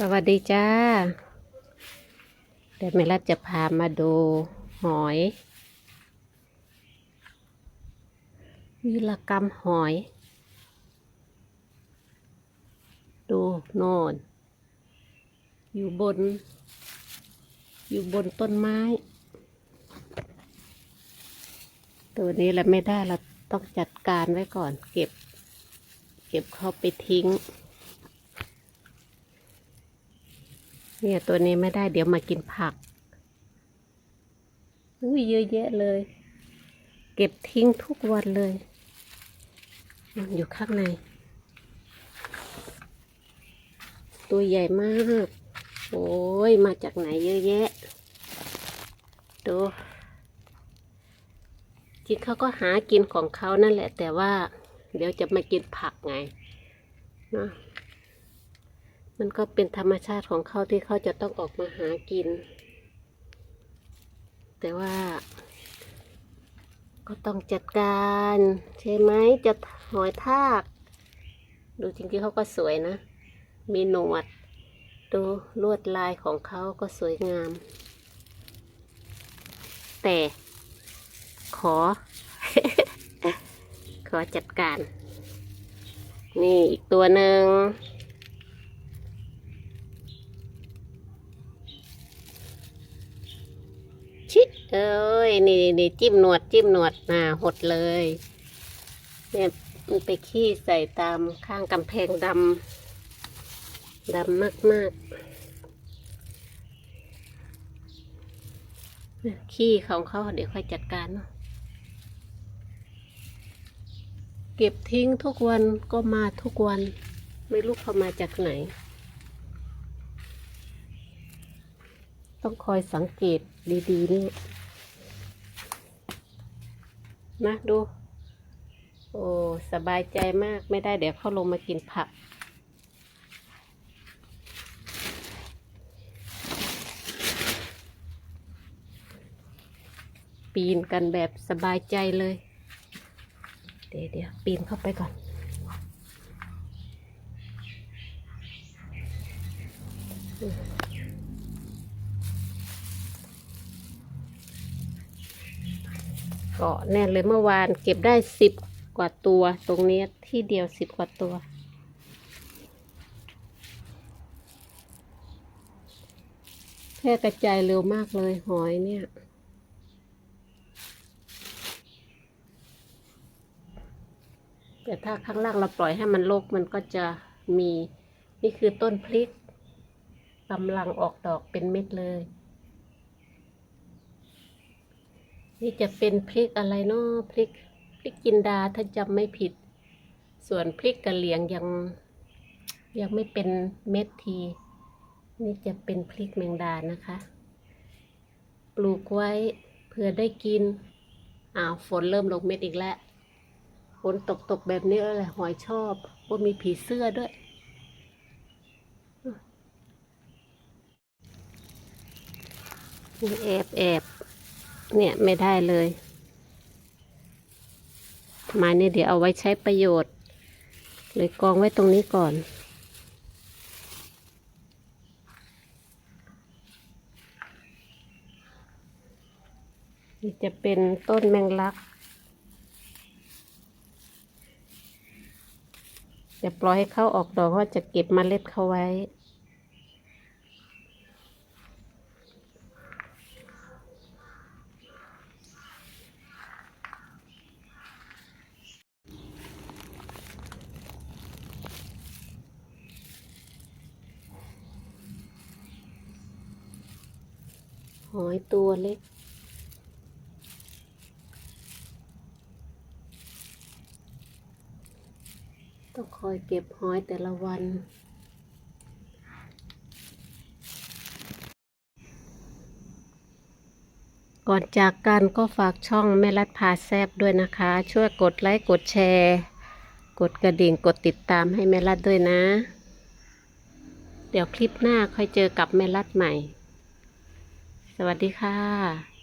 สวัสดีจ้า เดี๋ยวแม่รัฐจะพามาดูหอยวีรกรรมหอย ดูโน่น อยู่บน อยู่บนต้นไม้ ตัวนี้เราไม่ได้เราต้องจัดการไว้ก่อน เก็บ เก็บเข้าไปทิ้ง เนี่ยตัวนี้ไม่ได้เดี๋ยวมากินผัก อุ้ยเยอะแยะเลย เก็บทิ้งทุกวันเลยมันอยู่ข้างใน ตัวใหญ่มาก โอ้ยมาจากไหนเยอะแยะ ดูจริงเขาก็หากินของเขานั่นแหละ แต่ว่า เดี๋ยวจะมากินผักไง เนาะ มันก็เป็นธรรมชาติของเขาที่เขาจะต้องออกมาหากิน แต่ว่า ก็ต้องจัดการ ใช่ไหมจะหอยทาก ดูจริงๆเขาก็สวยนะ มีหนวด ดูลวดลายของเขาก็สวยงาม แต่ขอ ขอจัดการ นี่อีกตัวหนึ่ง ชิ เอ้ย นี่นี่จิ้มหนวดจิ้มหนวดน่าหดเลย เนี่ยมันไปขี้ใส่ตามข้างกำแพงดำดำมากมากขี้ของเขาเดี๋ยวค่อยจัดการเนาะเก็บทิ้งทุกวันก็มาทุกวัน ไม่รู้เขามาจากไหน ต้องคอยสังเกตดี ๆ นี่ นะดู โอ้สบายใจมากไม่ได้เดี๋ยวเขาลงมากินผัก ปีนกันแบบสบายใจเลย เดี๋ยวเดี๋ยวปีนเข้าไปก่อนเกาะแน่นเลยเมื่อวานเก็บได้สิบกว่าตัว ตรงนี้ที่เดียวสิบกว่าตัว แพร่กระจายเร็วมากเลยหอยเนี่ยแต่ถ้าข้างล่างเราปล่อยให้มันโลกมันก็จะมี นี่คือต้นพริกกำลังออกดอกเป็นเม็ดเลย นี่จะเป็นพริกอะไรเนาะพริกพริกจินดาถ้าจำไม่ผิด ส่วนพริกกะเหลียงยังยังไม่เป็นเม็ดที นี่จะเป็นพริกแมงดานะคะ ปลูกไว้เพื่อได้กินอ้าวฝนเริ่มลงเม็ดอีกแล้วฝนตกตกแบบนี้แล้วแหละหอยชอบว่ามีผีเสื้อด้วยแอบแอบ เนี่ยไม่ได้เลยไม้เนี่ยเดี๋ยวเอาไว้ใช้ประโยชน์ เลยกองไว้ตรงนี้ก่อน นี่จะเป็นต้นแมงลัก จะปล่อยให้เขาออกดอกก็จะเก็บเมล็ดเขาไว้ หอยตัวเล็ก ต้องคอยเก็บหอยแต่ละวัน ก่อนจากกันก็ฝากช่องแม่รัดพาแซบด้วยนะคะ ช่วยกดไลค์กดแชร์ กดกระดิ่งกดติดตามให้แม่รัดด้วยนะ เดี๋ยวคลิปหน้าค่อยเจอกับแม่รัดใหม่ สวัสดีค่ะ